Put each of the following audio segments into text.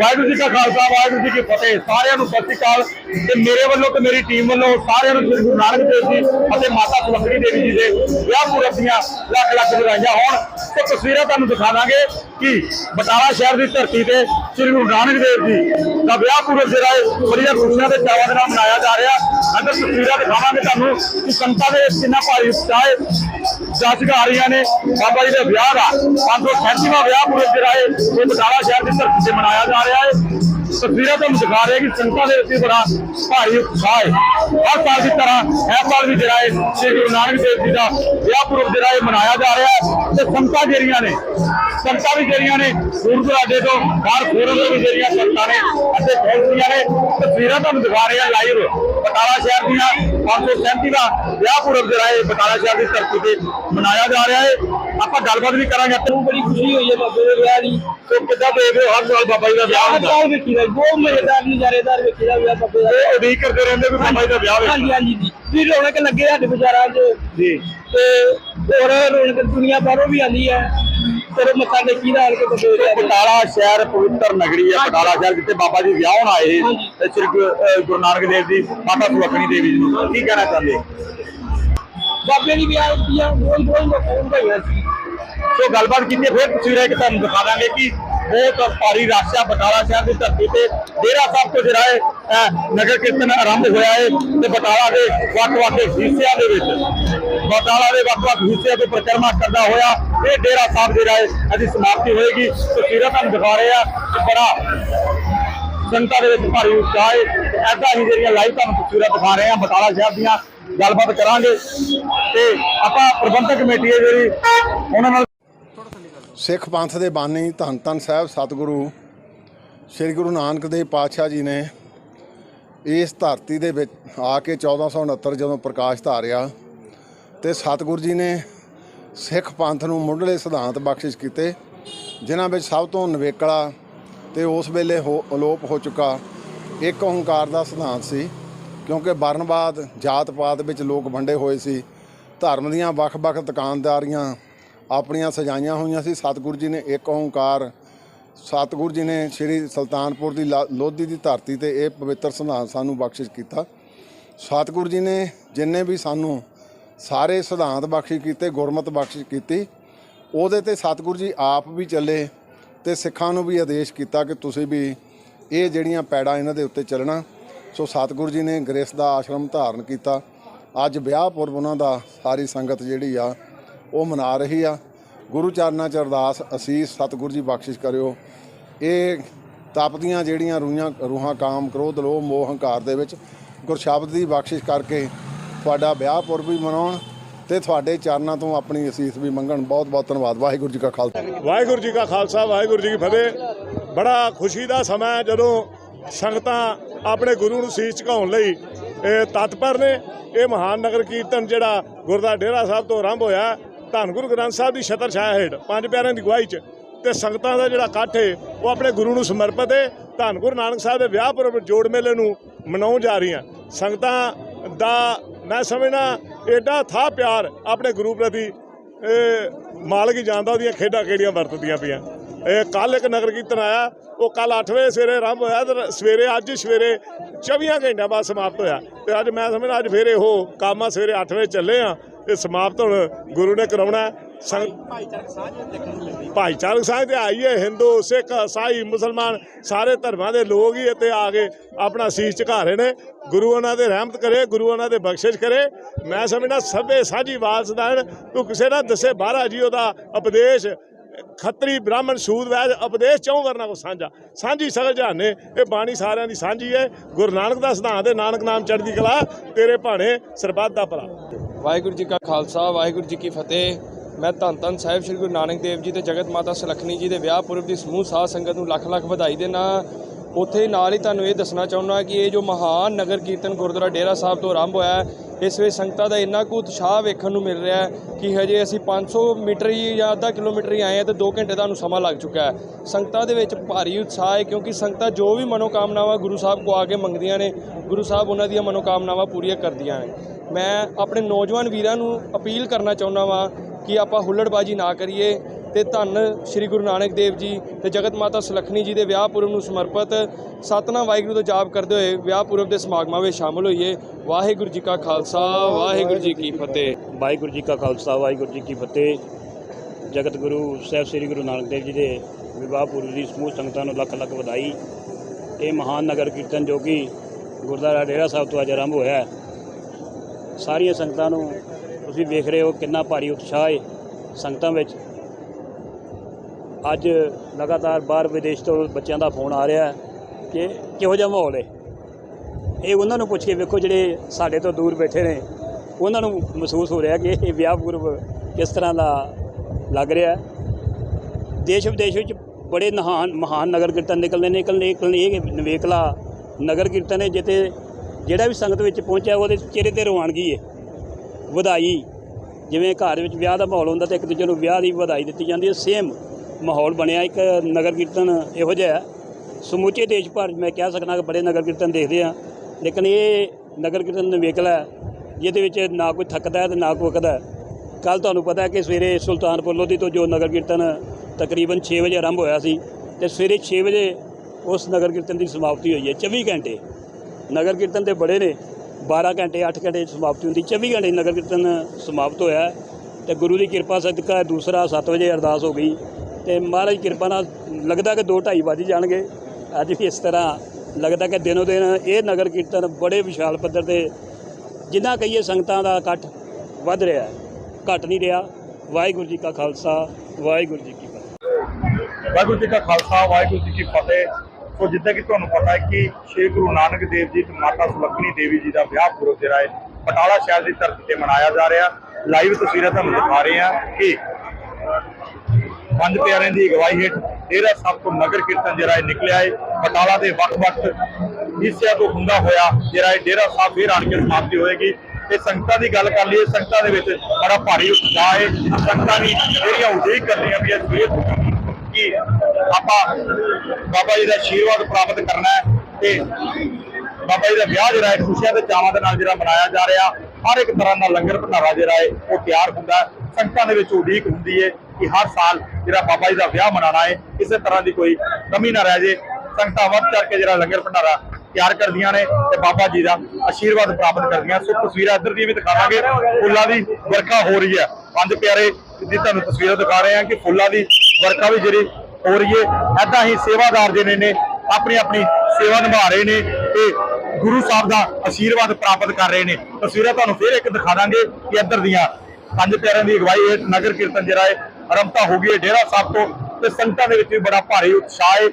ਵਾਹਿਗੁਰੂ ਜੀ ਕਾ ਖਾਲਸਾ, ਵਾਹਿਗੁਰੂ ਜੀ ਕੀ ਫਤਿਹ। ਸਾਰਿਆਂ ਨੂੰ ਸਤਿ ਸ਼੍ਰੀ ਅਕਾਲ। ਤੇ ਮੇਰੇ ਵੱਲੋਂ ਤੇ ਮੇਰੀ ਟੀਮ ਵੱਲੋਂ ਸਾਰਿਆਂ ਨੂੰ ਸ੍ਰੀ ਗੁਰੂ ਨਾਨਕ ਦੇਵ ਜੀ ਅਤੇ ਮਾਤਾ ਸੁਲੱਖਣੀ ਦੇਵੀ ਜੀ ਦੇ ਵਿਆਹ ਪੁਰਬ ਦੀਆਂ ਲੱਖ ਲੱਖ ਵਧਾਈਆਂ ਹੋਣ। ਤੇ ਤਸਵੀਰਾਂ ਤੁਹਾਨੂੰ ਦਿਖਾਵਾਂਗੇ ਕਿ ਬਟਾਲਾ ਸ਼ਹਿਰ ਦੀ ਧਰਤੀ ਤੇ ਸ੍ਰੀ ਗੁਰੂ ਨਾਨਕ ਦੇਵ ਜੀ ਦਾ ਵਿਆਹ ਪੁਰਬ ਜਿਹੜਾ ਹੈ ਬੜੀਆਂ ਖੁਸ਼ੀਆਂ ਦੇ ਚਾਵਾਂ ਦੇ ਨਾਲ ਮਨਾਇਆ ਜਾ ਰਿਹਾ। ਅੰਦਰ ਤਸਵੀਰਾਂ ਦਿਖਾਵਾਂਗੇ ਤੁਹਾਨੂੰ ਕਿ ਸੰਤਾਂ ਦੇ ਕਿੰਨਾ ਭਾਰੀ ਉਤਸ਼ਾਹ ਹੈ। ਜੱਜ ਆ ਰਹੀਆਂ ਨੇ, ਬਾਬਾ ਜੀ ਦੇ ਵਿਆਹ ਦਾ 537ਵਾਂ ਵਿਆਹ ਪੁਰਬ ਜਿਹੜਾ ਹੈ। ਇਹ ਬਟਾਲਾ ਸ਼ਹਿਰ ਦੀ ਧਰਤੀ ਤੇ ਮਨਾਇਆ ਜਾ ਰਿਹਾ ਹੈ। ਤਸਵੀਰਾਂ ਤੁਹਾਨੂੰ ਦਿਖਾ ਰਹੇ ਕਿ ਸੰਤਾਂ ਦੇ ਵਿੱਚ ਬੜਾ ਭਾਰੀ ਉਤਸ਼ਾਹ ਹੈ। ਹਰ ਸਾਲ ਦੀ ਤਰ੍ਹਾਂ ਇਹ ਸਾਲ ਵੀ ਜਿਹੜਾ ਹੈ ਸ੍ਰੀ ਗੁਰੂ ਨਾਨਕ ਦੇਵ ਜੀ ਦਾ ਵਿਆਹ ਪੁਰਬ ਜਿਹੜਾ ਹੈ ਮਨਾਇਆ ਜਾ ਰਿਹਾ ਹੈ ਤੇ ਸੰਗਤਾਂ ਜਿਹੜੀਆਂ ਨੇ, ਸੰਗਤਾਂ ਵੀ ਜਿਹੜੀਆਂ ਨੇ ਦੂਰ ਦੁਰਾਡੇ ਤੋਂ ਬਾਹਰ ਫੋਰਨ ਤੋਂ ਵੀ ਜਿਹੜੀਆਂ ਸੰਗਤਾਂ ਨੇ ਅਤੇ ਪਹੁੰਚਦੀਆਂ ਨੇ। ਤਸਵੀਰਾਂ ਤੁਹਾਨੂੰ ਦਿਖਾ ਰਹੇ ਹਾਂ ਲਾਈਵ ਬਟਾਲਾ ਸ਼ਹਿਰ ਦੀਆਂ 537 ਦਾ ਵਿਆਹ ਪੁਰਬ ਜਿਹੜਾ ਹੈ ਬਟਾਲਾ ਸ਼ਹਿਰ ਦੀ ਧਰਤੀ ਤੇ ਮਨਾਇਆ ਜਾ ਰਿਹਾ ਹੈ ਆਪਾਂ ਗੱਲਬਾਤ ਵੀ ਕਰਾਂਗੇ ਤੇ ਬੜੀ ਖੁਸ਼ੀ ਹੋਈ ਹੈ ਬਾਬੇ ਦੇ ਵਿਆਹ ਦੀ। ਤੇ ਕਿੱਦਾਂ ਦੇਖਦੇ ਹੋ ਹਰ ਸਾਲ ਬਾਬਾ ਜੀ ਦਾ ਵਿਆਹ ਹੁੰਦਾ? ਸਾਲ ਵੇਖੀ ਦਾ ਬਹੁਤ ਮਜ਼ੇਦਾਰ ਨਜ਼ਾਰੇਦਾਰ ਵੇਖੀ ਦਾ ਵਿਆਹ ਬਾਬੇ ਦਾ। ਇਹ ਉਡੀਕ ਕਰਦੇ ਰਹਿੰਦੇ ਵੀ ਬਾਬਾ ਜੀ ਦਾ ਵਿਆਹ ਹਾਂਜੀ ਵੇਖਣਾ ਹਾਂਜੀ ਜੀ। ਵੀ ਰੌਣਕ ਲੱਗੇ ਸਾਡੇ ਬਾਜ਼ਾਰਾਂ 'ਚ। ਜੀ। ਤੇ ਹੋਰ ਰੌਣਕ ਦੁਨੀਆ ਬਾਹਰੋਂ ਵੀ ਆਉਂਦੀ ਹੈ। ਤੇ ਮੱਥਾ ਟੇਕੀ ਦਾ ਆਣ ਕੇ ਬਾਬੇ ਦੇ ਵਿਆਹ। ਬਟਾਲਾ ਸ਼ਹਿਰ ਪਵਿੱਤਰ ਨਗਰੀ ਹੈ ਬਟਾਲਾ ਸ਼ਹਿਰ ਜਿੱਥੇ ਬਾਬਾ ਜੀ ਵਿਆਹਣ ਆਏ ਸੀ ਤੇ ਸ੍ਰੀ ਗੁਰੂ ਅਹ ਗੁਰੂ ਨਾਨਕ ਦੇਵ ਜੀ ਮਾਤਾ ਸੁਲੱਖਣੀ ਦੇਵੀ ਜੀ ਨੂੰ। ਕੀ ਕਹਿਣਾ ਚਾਹੁੰਦੇ? ਬਾਬੇ ਦੀ ਵਿਆਹ ਦੀਆਂ ਬਹੁਤ ਬਹੁਤ ਲੋਕਾਂ ਨੂੰ ਸੀ ਸੋ ਗੱਲਬਾਤ ਕੀਤੀ ਹੈ, ਫਿਰ ਤਸਵੀਰਾਂ ਇੱਕ ਤੁਹਾਨੂੰ ਦਿਖਾ ਦਾਂਗੇ ਕਿ ਬਹੁਤ ਭਾਰੀ ਰਸ਼ ਆ, ਬਟਾਲਾ ਸ਼ਹਿਰ ਦੀ ਧਰਤੀ ਤੇ ਡੇਰਾ ਸਾਹਿਬ ਤੋਂ ਜਿਹੜਾ ਹੈ ਨਗਰ ਕੀਰਤਨ ਆਰੰਭ ਹੋਇਆ ਹੈ ਤੇ ਬਟਾਲਾ ਦੇ ਵੱਖ-ਵੱਖ ਹਿੱਸਿਆਂ ਦੇ ਵਿੱਚ, ਬਟਾਲਾ ਦੇ ਵੱਖ-ਵੱਖ ਹਿੱਸਿਆਂ ਤੋਂ ਪ੍ਰਚਰਮਾ ਕਰਦਾ ਹੋਇਆ ਇਹ ਡੇਰਾ ਸਾਹਿਬ ਜਿਹੜਾ ਹੈ ਅੱਜ ਸਮਾਪਤੀ ਹੋਏਗੀ। ਤਸਵੀਰਾਂ ਤੁਹਾਨੂੰ ਦਿਖਾ ਰਹੇ ਆ ਕਿ ਬੜਾ ਸੰਗਤਾਂ ਦੇ ਵਿੱਚ ਭਾਰੀ ਉਤਸ਼ਾਹ ਹੈ ਐਦਾਂ ਹੀ ਜਿਹੜੀਆਂ ਲਾਈਵ ਤੁਹਾਨੂੰ ਤਸਵੀਰਾਂ ਦਿਖਾ ਰਹੇ ਹਾਂ ਬਟਾਲਾ ਸ਼ਹਿਰ ਦੀਆਂ, ਗੱਲਬਾਤ ਕਰਾਂਗੇ। ਤੇ ਆਪਾਂ ਪ੍ਰਬੰਧਕ ਕਮੇਟੀ ਹੈ ਜਿਹੜੀ, ਉਹਨਾਂ ਨਾਲ ਸਿੱਖ ਪੰਥ ਦੇ ਬਾਨੀ ਧੰਨ ਧੰਨ ਸਾਹਿਬ ਸਤਿਗੁਰੂ, ਸ੍ਰੀ ਗੁਰੂ ਨਾਨਕ ਦੇਵ ਪਾਤਸ਼ਾਹ ਜੀ ਨੇ ਇਸ ਧਰਤੀ ਦੇ ਵਿੱਚ ਆ ਕੇ 1469 ਜਦੋਂ ਪ੍ਰਕਾਸ਼ ਧਾਰਿਆ ਤੇ ਸਤਿਗੁਰੂ ਜੀ ਨੇ ਸਿੱਖ ਪੰਥ ਨੂੰ ਮੁੱਢਲੇ ਸਿਧਾਂਤ ਬਖਸ਼ਿਸ਼ ਕੀਤੇ, ਜਿਨ੍ਹਾਂ ਵਿੱਚ ਸਭ ਤੋਂ ਨਵੇਕਲਾ ਤੇ ਉਸ ਵੇਲੇ ਹੋ, ਅਲੋਪ ਹੋ ਚੁੱਕਾ ਇੱਕ ਓੰਕਾਰ ਦਾ ਸਿਧਾਂਤ ਸੀ, ਕਿਉਂਕਿ ਵਰਨਵਾਦ ਜਾਤ ਪਾਤ ਵਿੱਚ ਲੋਕ ਵੰਡੇ ਹੋਏ ਸੀ, ਧਰਮ ਦੀਆਂ ਵੱਖ-ਵੱਖ ਦੁਕਾਨਦਾਰੀਆਂ ਆਪਣੀਆਂ ਸਜਾਈਆਂ ਹੋਈਆਂ ਸੀ। ਸਤਿਗੁਰੂ ਜੀ ਨੇ ਇੱਕ ਓੰਕਾਰ, ਸਤਿਗੁਰੂ ਜੀ ਨੇ ਸ੍ਰੀ ਸੁਲਤਾਨਪੁਰ ਦੀ ਲਾ- ਲੋਧੀ ਦੀ ਧਰਤੀ ਤੇ ਇਹ ਪਵਿੱਤਰ ਸਿਧਾਂਤ ਸਾਨੂੰ ਬਖਸ਼ਿਸ਼ ਕੀਤਾ। ਸਤਿਗੁਰੂ ਜੀ ਨੇ ਜਿੰਨੇ ਵੀ ਸਾਨੂੰ ਸਾਰੇ ਸਿਧਾਂਤ ਬਖਸ਼ਿਸ਼ ਕੀਤੇ, ਗੁਰਮਤ ਬਖਸ਼ਿਸ਼ ਕੀਤੀ, ਉਹਦੇ ਤੇ ਸਤਿਗੁਰੂ ਜੀ ਆਪ ਵੀ ਚੱਲੇ ਤੇ ਸਿੱਖਾਂ ਨੂੰ ਵੀ ਆਦੇਸ਼ ਕੀਤਾ ਕਿ ਤੁਸੀਂ ਵੀ ਇਹ ਜਿਹੜੀਆਂ ਪੈੜਾਂ ਇਹਨਾਂ ਦੇ ਉੱਤੇ ਚੱਲਣਾ। ਸੋ ਸਤਿਗੁਰੂ ਜੀ ਨੇ ਗ੍ਰੇਸ ਦਾ ਆਸ਼ਰਮ ਧਾਰਨ ਕੀਤਾ। ਅੱਜ ਵਿਆਹ ਪੁਰਬ ਉਹਨਾਂ ਦਾ, ਸਾਰੀ ਸੰਗਤ ਜਿਹੜੀ ਆ ਉਹ ਮਨਾ ਰਹੀ ਆ। ਗੁਰੂ ਚਰਨਾਂ ਚ ਅਰਦਾਸ, ਅਸੀਸ, ਸਤਿਗੁਰੂ ਜੀ ਬਖਸ਼ਿਸ਼ ਕਰਿਓ। ਇਹ ਤਪਦੀਆਂ ਜਿਹੜੀਆਂ ਰੂਹਾਂ ਰੂਹਾਂ ਕਾਮ, ਕ੍ਰੋਧ, ਲੋਭ, ਮੋਹ, ਹੰਕਾਰ ਦੇ ਵਿੱਚ ਗੁਰਸ਼ਬਦ ਦੀ ਬਖਸ਼ਿਸ਼ ਕਰਕੇ ਤੁਹਾਡਾ ਵਿਆਹ ਪੁਰਬ ਵੀ ਮਨਾਉਣ ਤੇ ਤੁਹਾਡੇ ਚਰਨਾਂ ਤੋਂ ਆਪਣੀ ਅਸੀਸ ਵੀ ਮੰਗਣ। ਬਹੁਤ ਬਹੁਤ ਧੰਨਵਾਦ। ਵਾਹਿਗੁਰੂ ਜੀ ਕਾ ਖਾਲਸਾ। ਵਾਹਿਗੁਰੂ ਜੀ ਕਾ ਖਾਲਸਾ, ਵਾਹਿਗੁਰੂ ਜੀ ਕੀ ਫਤਿਹ। ਬੜਾ ਖੁਸ਼ੀ ਦਾ ਸਮਾਂ ਹੈ ਜਦੋਂ ਸੰਗਤਾਂ ਆਪਣੇ ਗੁਰੂ ਨੂੰ ਸੀਸ ਝੁਕਾਉਣ ਲਈ ਇਹ ਤਤਪਰ ਨੇ। ਇਹ ਮਹਾਨ ਨਗਰ ਕੀਰਤਨ ਜਿਹੜਾ ਗੁਰਦਾ ਡੇਰਾ ਸਾਹਿਬ ਤੋਂ ਆਰੰਭ ਹੋਇਆ। ਧੰਨ ਗੁਰੂ ਗ੍ਰੰਥ ਸਾਹਿਬ ਦੀ ਛਤਰ ਛਾਇਆ ਹੇਠ ਪੰਜ ਪਿਆਰਿਆਂ ਦੀ ਗਵਾਹੀ 'ਚ ਤੇ ਸੰਗਤਾਂ ਦਾ ਜਿਹੜਾ ਇਕੱਠ ਹੈ ਉਹ ਆਪਣੇ ਗੁਰੂ ਨੂੰ ਸਮਰਪਿਤ ਹੈ ਧੰਨ ਗੁਰੂ ਨਾਨਕ ਸਾਹਿਬ ਦੇ ਵਿਆਹ ਪੁਰਬ ਜੋੜ ਮੇਲੇ ਨੂੰ ਮਨਾਉਣ ਜਾ ਰਹੀਆਂ। ਸੰਗਤਾਂ ਦਾ ਮੈਂ ਸਮਝਣਾ ਐਡਾ ਥਾ ਪਿਆਰ ਆਪਣੇ ਗੁਰੂ ਪ੍ਰਤੀ ਮਾਲਕ ਹੀ ਜਾਣਦਾ ਉਹਦੀਆਂ ਖੇਡਾਂ ਕਿਹੜੀਆਂ ਵਰਤਦੀਆਂ ਪਈਆਂ। ਇਹ ਕੱਲ ਇੱਕ ਨਗਰ ਕੀਰਤਨ ਆਇਆ, ਉਹ ਕੱਲ 8 ਵਜੇ ਸਵੇਰੇ ਆਰੰਭ ਹੋਇਆ ਤੇ ਸਵੇਰੇ ਅੱਜ ਸਵੇਰੇ 24 ਘੰਟਿਆਂ ਬਾਅਦ ਸਮਾਪਤ ਹੋਇਆ। ਤੇ ਅੱਜ ਮੈਂ ਸਮਝਣਾ ਅੱਜ ਫੇਰ ਇਹੋ ਕੰਮ ਆ, ਸਵੇਰੇ 8 ਵਜੇ ਚੱਲੇ ਆ। ਇਹ ਸਮਾਪਤ ਹੁਣ ਗੁਰੂ ਨੇ ਕਰਾਉਣਾ ਭਾਈਚਾਰਕ ਸਾਂਝ ਤੇ ਆਈਏ ਹਿੰਦੂ ਸਿੱਖ ਈਸਾਈ ਮੁਸਲਮਾਨ ਸਾਰੇ ਧਰਮਾਂ ਦੇ ਲੋਕ ਹੀ ਇੱਥੇ ਆ ਕੇ ਆਪਣਾ ਸੀਸ ਝੁਕਾ ਰਹੇ ਨੇ। ਗੁਰੂ ਉਹਨਾਂ ਦੇ ਰਹਿਮਤ ਕਰੇ ਗੁਰੂ ਉਹਨਾਂ ਦੇ ਬਖਸ਼ਿਸ਼ ਕਰੇ। ਮੈਂ ਸਮਝਦਾ ਸਭੇ ਸਾਂਝੀ ਵਾਰਸਦਾਨ ਤੂੰ ਕਿਸੇ ਦਾ ਦੱਸੇ ਬਾਹਰਾ ਜੀ ਉਹਦਾ ਉਪਦੇਸ਼ ਖੱਤਰੀ ਬ੍ਰਾਹਮਣ ਸੂਦ ਵੈਦ ਉਪਦੇਸ਼ ਚੌਂ ਵਰਨਾ ਕੋ ਸਾਂਝਾ। ਸਾਂਝੀ ਸਗਲ ਜਹਾਨੇ ਇਹ ਬਾਣੀ ਸਾਰਿਆਂ ਦੀ ਸਾਂਝੀ ਹੈ। ਗੁਰੂ ਨਾਨਕ ਦਾ ਸਿਧਾਂਤ ਹੈ ਨਾਨਕ ਨਾਮ ਚੜ੍ਹਦੀ ਕਲਾ ਤੇਰੇ ਭਾਣੇ ਸਰਬੱਤ ਦਾ ਭਲਾ। ਵਾਹਿਗੁਰੂ ਜੀ ਕਾ ਖਾਲਸਾ, ਵਾਹਿਗੁਰੂ ਜੀ ਕੀ ਫਤਿਹ। ਮੈਂ ਧੰਨ ਧੰਨ ਸਾਹਿਬ ਸ੍ਰੀ ਗੁਰੂ ਨਾਨਕ ਦੇਵ ਜੀ ਤੇ ਜਗਤ ਮਾਤਾ ਸੁਲੱਖਣੀ ਜੀ ਦੇ ਵਿਆਹ ਪੁਰਬ ਦੀ ਸਮੂਹ ਸਾਧ ਸੰਗਤ ਨੂੰ ਲੱਖ ਲੱਖ ਵਧਾਈ ਦੇਣਾ ਉੱਥੇ ਨਾਲ ਹੀ ਤੁਹਾਨੂੰ ਇਹ ਦੱਸਣਾ ਚਾਹੁੰਦਾ ਕਿ ਇਹ ਜੋ ਮਹਾਨ ਨਗਰ ਕੀਰਤਨ ਗੁਰਦੁਆਰਾ ਡੇਰਾ ਸਾਹਿਬ ਤੋਂ ਆਰੰਭ ਹੋਇਆ ਇਸ ਵਿੱਚ ਸੰਗਤਾਂ ਦਾ ਇੰਨਾ ਕੁ ਉਤਸ਼ਾਹ ਵੇਖਣ ਨੂੰ ਮਿਲ ਰਿਹਾ ਹੈ ਕਿ ਹਜੇ ਅਸੀਂ 500 ਮੀਟਰ ਹੀ ਜਾਂ ਅੱਧਾ ਕਿਲੋਮੀਟਰ ਹੀ ਆਏ ਹਾਂ ਤੇ 2 ਘੰਟੇ ਦਾ ਨੂੰ ਸਮਾਂ ਲੱਗ ਚੁੱਕਾ ਹੈ। ਸੰਗਤਾਂ ਦੇ ਵਿੱਚ ਭਾਰੀ ਉਤਸ਼ਾਹ ਹੈ ਕਿਉਂਕਿ ਸੰਗਤਾਂ ਜੋ ਵੀ ਮਨੋਕਾਮਨਾਵਾਂ ਗੁਰੂ ਸਾਹਿਬ ਕੋ ਆ ਕੇ ਮੰਗਦੀਆਂ ਨੇ, ਗੁਰੂ ਸਾਹਿਬ ਉਹਨਾਂ ਦੀਆਂ ਮਨੋਕਾਮਨਾਵਾਂ ਪੂਰੀਆਂ ਕਰਦੀਆਂ ਨੇ। ਮੈਂ ਆਪਣੇ ਨੌਜਵਾਨ ਵੀਰਾਂ ਨੂੰ ਅਪੀਲ ਕਰਨਾ ਚਾਹੁੰਦਾ ਵਾਂ ਕਿ ਆਪਾਂ ਹੁੱਲੜਬਾਜੀ ਨਾ ਕਰੀਏ ਤੇ ਧੰਨ ਸ੍ਰੀ ਗੁਰੂ ਨਾਨਕ ਦੇਵ ਜੀ ਤੇ ਜਗਤ ਮਾਤਾ ਸੁਲੱਖਣੀ ਜੀ ਦੇ ਵਿਆਹ ਪੁਰਬ ਨੂੰ ਸਮਰਪਿਤ ਸਤਨਾਮ ਵਾਹਿਗੁਰੂ ਦਾ ਜਾਪ ਕਰਦੇ ਹੋਏ ਵਿਆਹ ਪੁਰਬ ਦੇ ਸਮਾਗਮਾਂ ਵਿੱਚ ਸ਼ਾਮਲ ਹੋਈਏ। ਵਾਹਿਗੁਰੂ ਜੀ ਕਾ ਖਾਲਸਾ, ਵਾਹਿਗੁਰੂ ਜੀ ਕੀ ਫਤਿਹ। ਵਾਹਿਗੁਰੂ ਜੀ ਕਾ ਖਾਲਸਾ, ਵਾਹਿਗੁਰੂ ਜੀ ਕੀ ਫਤਿਹ। ਜਗਤ ਗੁਰੂ ਸਾਹਿਬ ਸ੍ਰੀ ਗੁਰੂ ਨਾਨਕ ਦੇਵ ਜੀ ਦੇ ਵਿਵਾਹ ਪੁਰਬ ਦੀ ਸਮੂਹ ਸੰਗਤਾਂ ਨੂੰ ਲੱਖ ਲੱਖ ਵਧਾਈ। ਇਹ ਮਹਾਨ ਨਗਰ ਕੀਰਤਨ ਜੋ ਕਿ ਗੁਰਦੁਆਰਾ ਡੇਰਾ ਸਾਹਿਬ ਤੋਂ ਅੱਜ ਆਰੰਭ ਹੋਇਆ ਸਾਰੀਆਂ ਸੰਗਤਾਂ ਨੂੰ ਤੁਸੀਂ ਵੇਖ ਰਹੇ ਹੋ ਕਿੰਨਾ ਭਾਰੀ ਉਤਸ਼ਾਹ ਹੈ ਸੰਗਤਾਂ ਵਿੱਚ। ਅੱਜ ਲਗਾਤਾਰ ਬਾਹਰ ਵਿਦੇਸ਼ ਤੋਂ ਬੱਚਿਆਂ ਦਾ ਫੋਨ ਆ ਰਿਹਾ ਕਿ ਕਿਹੋ ਜਿਹਾ ਮਾਹੌਲ ਹੈ? ਇਹ ਉਹਨਾਂ ਨੂੰ ਪੁੱਛ ਕੇ ਵੇਖੋ ਜਿਹੜੇ ਸਾਡੇ ਤੋਂ ਦੂਰ ਬੈਠੇ ਨੇ, ਉਹਨਾਂ ਨੂੰ ਮਹਿਸੂਸ ਹੋ ਰਿਹਾ ਕਿ ਇਹ ਵਿਆਹ ਪੁਰਬ ਕਿਸ ਤਰ੍ਹਾਂ ਦਾ ਲੱਗ ਰਿਹਾ ਦੇਸ਼ ਵਿਦੇਸ਼ ਵਿੱਚ ਬੜੇ ਨਹਾਨ ਮਹਾਨ ਨਗਰ ਕੀਰਤਨ ਨਿਕਲਦੇ ਨੇ ਨਿਕਲਣੇ ਨਿਕਲਣੇ ਇਹ ਨਵੇਕਲਾ ਨਗਰ ਕੀਰਤਨ ਹੈ ਜਿੱਤੇ ਜਿਹੜਾ ਵੀ ਸੰਗਤ ਵਿੱਚ ਪਹੁੰਚਿਆ ਉਹਦੇ ਚਿਹਰੇ ਤੇ ਰਵਾਨਗੀ ਹੈ। ਵਧਾਈ, ਜਿਵੇਂ ਘਰ ਵਿੱਚ ਵਿਆਹ ਦਾ ਮਾਹੌਲ ਹੁੰਦਾ ਤੇ ਇੱਕ ਦੂਜੇ ਨੂੰ ਵਿਆਹ ਦੀ ਵਧਾਈ ਦਿੱਤੀ ਜਾਂਦੀ ਹੈ ਸੇਮ ਮਾਹੌਲ ਬਣਿਆ, ਇੱਕ ਨਗਰ ਕੀਰਤਨ ਇਹੋ ਜਿਹਾ ਹੈ। ਸਮੁੱਚੇ ਦੇਸ਼ ਭਰ 'ਚ ਮੈਂ ਕਹਿ ਸਕਦਾ ਕਿ ਬੜੇ ਨਗਰ ਕੀਰਤਨ ਦੇਖਦੇ ਆ ਲੇਕਿਨ ਇਹ ਨਗਰ ਕੀਰਤਨ ਨਵੇਕਲਾ ਹੈ, ਜਿਹਦੇ ਵਿੱਚ ਨਾ ਕੋਈ ਥੱਕਦਾ ਹੈ ਤੇ ਨਾ ਕੋਈ ਵਕਦਾ ਕੱਲ ਤੁਹਾਨੂੰ ਪਤਾ ਹੈ ਕਿ ਸਵੇਰੇ ਸੁਲਤਾਨਪੁਰ ਲੋਧੀ ਤੋਂ ਜੋ ਨਗਰ ਕੀਰਤਨ ਤਕਰੀਬਨ 6 ਵਜੇ ਆਰੰਭ ਹੋਇਆ ਸੀ, ਤੇ ਸਵੇਰੇ 6 ਵਜੇ ਉਸ ਨਗਰ ਕੀਰਤਨ ਦੀ ਸਮਾਪਤੀ ਹੋਈ ਹੈ 24 ਘੰਟੇ। ਨਗਰ ਕੀਰਤਨ ਦੇ ਬੜੇ ਨੇ 12 ਘੰਟੇ 8 ਘੰਟੇ ਸਮਾਪਤੀ ਹੁੰਦੀ 24 ਘੰਟੇ ਨਗਰ ਕੀਰਤਨ ਸਮਾਪਤ ਹੋਇਆ ਹੈ। ਤੇ ਗੁਰੂ ਦੀ ਕਿਰਪਾ ਸਦਕਾ ਦੂਸਰਾ 7 ਵਜੇ ਅਰਦਾਸ ਹੋ ਗਈ ਤੇ ਮਹਾਰਾਜ ਕਿਰਪਾ ਨਾਲ ਲੱਗਦਾ ਕਿ 2:30 ਵੱਜ ਜਾਣਗੇ। ਅੱਜ ਵੀ ਇਸ ਤਰ੍ਹਾਂ ਲੱਗਦਾ ਕਿ ਦਿਨੋ ਦਿਨ ਇਹ ਨਗਰ ਕੀਰਤਨ ਬੜੇ ਵਿਸ਼ਾਲ ਪੱਧਰ ਤੇ ਜਿੰਨਾ ਕਹੀਏ ਸੰਗਤਾਂ ਦਾ ਇਕੱਠ ਵੱਧ ਰਿਹਾ ਹੈ। ਘਟ ਨਹੀਂ ਰਿਹਾ। ਵਾਹਿਗੁਰੂ ਜੀ ਕਾ ਖਾਲਸਾ, ਵਾਹਿਗੁਰੂ ਜੀ ਕੀ ਫਤਿਹ। ਵਾਹਿਗੁਰੂ ਜੀ ਕਾ ਖਾਲਸਾ, ਵਾਹਿਗੁਰੂ ਜੀ ਕੀ ਫਤਿਹ। ਸੋ ਜਿੱਦਾਂ ਕਿ ਤੁਹਾਨੂੰ ਪਤਾ ਹੈ ਕਿ ਸ਼੍ਰੀ ਗੁਰੂ ਨਾਨਕ ਦੇਵ ਜੀ ਤੇ ਮਾਤਾ ਸੁਲੱਖਣੀ ਦੇਵੀ ਜੀ ਦਾ ਵਿਆਹ ਪੁਰਬ ਜਿਹੜਾ ਹੈ, ਬਟਾਲਾ ਸ਼ਹਿਰ ਦੀ ਧਰਤੀ ਤੇ ਮਨਾਇਆ ਜਾ ਰਿਹਾ। ਲਾਈਵ ਤਸਵੀਰਾਂ ਤੁਹਾਨੂੰ ਦਿਖਾ ਰਹੇ ਹਾਂ ਕਿ ਪੰਜ ਪਿਆਰਿਆਂ ਦੀ ਅਗਵਾਈ ਹੇਠ। ਡੇਰਾ ਸਾਹਿਬ ਤੋਂ ਨਗਰ ਕੀਰਤਨ ਜਿਹੜਾ ਹੈ ਨਿਕਲਿਆ ਹੈ, ਬਟਾਲਾ ਦੇ ਵੱਖ-ਵੱਖ ਹਿੱਸਿਆਂ ਤੋਂ ਹੁੰਦਾ ਹੋਇਆ ਜਿਹੜਾ ਇਹ ਡੇਰਾ ਸਾਹਿਬ ਫੇਰ ਆਣ ਕੇ ਸਮਾਪਤੀ ਹੋਏਗੀ। ਤੇ ਸੰਗਤਾਂ ਦੀ ਗੱਲ ਕਰ ਲਈਏ, ਸੰਗਤਾਂ ਦੇ ਵਿੱਚ ਬੜਾ ਭਾਰੀ ਉਤਸ਼ਾਹ ਹੈ। ਸੰਗਤਾਂ ਦੀ ਜਿਹੜੀਆਂ ਉਡੀਕ ਕਰਨੀਆਂ ਵੀ ਸਵੇਰ ਕਿ ਆਪਾਂ ਬਾਬਾ ਜੀ ਦਾ ਆਸ਼ੀਰਵਾਦ ਪ੍ਰਾਪਤ ਕਰਨਾ ਹੈ ਤੇ ਬਾਬਾ ਜੀ ਦਾ ਵਿਆਹ ਜਿਹੜਾ ਹੈ, ਖੁਸ਼ੀਆਂ ਤੇ ਚਾਵਾਂ ਦੇ ਨਾਲ ਜਿਹੜਾ ਮਨਾਇਆ ਜਾ ਰਿਹਾ। ਹਰ ਇੱਕ ਤਰ੍ਹਾਂ ਦਾ ਲੰਗਰ ਭੰਡਾਰਾ ਜਿਹੜਾ ਹੈ, ਉਹ ਤਿਆਰ ਹੁੰਦਾ ਹੈ। ਸੰਗਤਾਂ ਦੇ ਵਿੱਚ ਉਡੀਕ ਹੁੰਦੀ ਹੈ। ਕਿ ਹਰ ਸਾਲ ਜਿਹੜਾ ਬਾਬਾ ਜੀ ਦਾ ਵਿਆਹ ਮਨਾਉਣਾ ਹੈ, ਕਿਸੇ ਤਰ੍ਹਾਂ ਦੀ ਕੋਈ ਕਮੀ ਨਾ ਰਹਿ ਜੇ। ਸੰਗਤਾਂ ਵੱਧ ਚੜ ਕੇ ਜਿਹੜਾ ਲੰਗਰ ਭੰਡਾਰਾ ਤਿਆਰ ਕਰਦੀਆਂ ਨੇ ਤੇ ਬਾਬਾ ਜੀ ਦਾ ਆਸ਼ੀਰਵਾਦ ਪ੍ਰਾਪਤ ਕਰਦੀਆਂ। ਸੋ ਤਸਵੀਰਾਂ ਇੱਧਰ ਦੀ ਵੀ ਦਿਖਾਵਾਂਗੇ। ਫੁੱਲਾਂ ਦੀ ਵਰਖਾ ਹੋ ਰਹੀ ਹੈ। ਪੰਜ ਪਿਆਰੇ ਦੀ ਤੁਹਾਨੂੰ ਤਸਵੀਰਾਂ ਦਿਖਾ ਰਹੇ ਹਾਂ ਕਿ ਫੁੱਲਾਂ ਦੀ ਵਰਖਾ ਵੀ ਜਿਹੜੀ ਹੋ ਰਹੀ ਹੈ। ਐਦਾਂ ਹੀ ਸੇਵਾਦਾਰ ਜਿਹੜੇ ਨੇ ਆਪਣੀ ਆਪਣੀ ਸੇਵਾ ਨਿਭਾ ਰਹੇ ਨੇ ਤੇ ਗੁਰੂ ਸਾਹਿਬ ਦਾ ਆਸ਼ੀਰਵਾਦ ਪ੍ਰਾਪਤ ਕਰ ਰਹੇ ਨੇ। ਤਸਵੀਰਾਂ ਤੁਹਾਨੂੰ ਫਿਰ ਇੱਕ ਦਿਖਾ ਦਾਂਗੇ ਕਿ ਇੱਧਰ ਦੀਆਂ ਪੰਜ ਪਿਆਰਿਆਂ ਦੀ ਅਗਵਾਈ ਹੇਠ ਨਗਰ ਕੀਰਤਨ ਜਿਹੜਾ ਹੈ ਆਰੰਭਤਾ ਹੋ ਗਈ ਹੈ ਡੇਰਾ ਸਾਹਿਬ ਤੋਂ ਤੇ ਸੰਗਤਾਂ ਦੇ ਵਿੱਚ ਵੀ ਬੜਾ ਭਾਰੀ ਉਤਸ਼ਾਹ ਹੈ।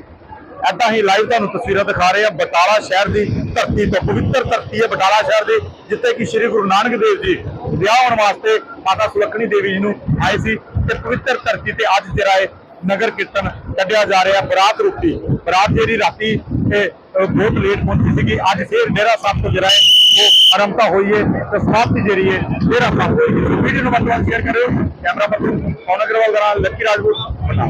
ਐਦਾਂ ਹੀ ਲਾਈਵ ਤੁਹਾਨੂੰ ਤਸਵੀਰਾਂ ਦਿਖਾ ਰਹੇ ਹਾਂ। ਬਟਾਲਾ ਸ਼ਹਿਰ ਦੀ ਧਰਤੀ ਤੋਂ ਪਵਿੱਤਰ ਧਰਤੀ ਹੈ ਬਟਾਲਾ ਸ਼ਹਿਰ ਦੀ ਜਿੱਥੇ ਕਿ ਸ੍ਰੀ ਗੁਰੂ ਨਾਨਕ ਦੇਵ ਜੀ ਵਿਆਹ ਹੋਣ ਵਾਸਤੇ ਮਾਤਾ ਸੁਲੱਖਣੀ ਦੇਵੀ ਜੀ ਨੂੰ ਆਏ ਸੀ ਤੇ ਪਵਿੱਤਰ ਧਰਤੀ ਤੇ ਅੱਜ ਜਿਹੜਾ ਹੈ ਨਗਰ ਕੀਰਤਨ ਕੱਢਿਆ ਜਾ ਰਿਹਾ ਬਰਾਤ ਰੂਪੀ ਬਰਾਤ ਜਿਹੜੀ ਰਾਤੀ ਇਹ, ਬਹੁਤ ਲੇਟ ਪਹੁੰਚੀ ਸੀਗੀ। ਅੱਜ ਫੇਰ ਡੇਰਾ ਸਾਹਿਬ ਤੋਂ ਜਿਹੜਾ ਹੈ ਆਰੰਭਤਾ ਹੋਈ ਹੈ ਤੇ ਸਮਾਪਤੀ ਜਿਹੜੀ ਹੈ ਡੇਰਾ ਸਾਹਿਬ ਹੋਈ ਹੈ ਵੀਡੀਓ ਨੂੰ ਵੱਧ ਸ਼ੇਅਰ ਕਰਿਓ। ਕੈਮਰਾ ਪਰਸਨ ਪੌਨ ਅਗਰਵਾਲ ਦਾ ਨਾਲ ਲੱਕੀ ਰਾਜਪੂਤ ਬਟਾਲਾ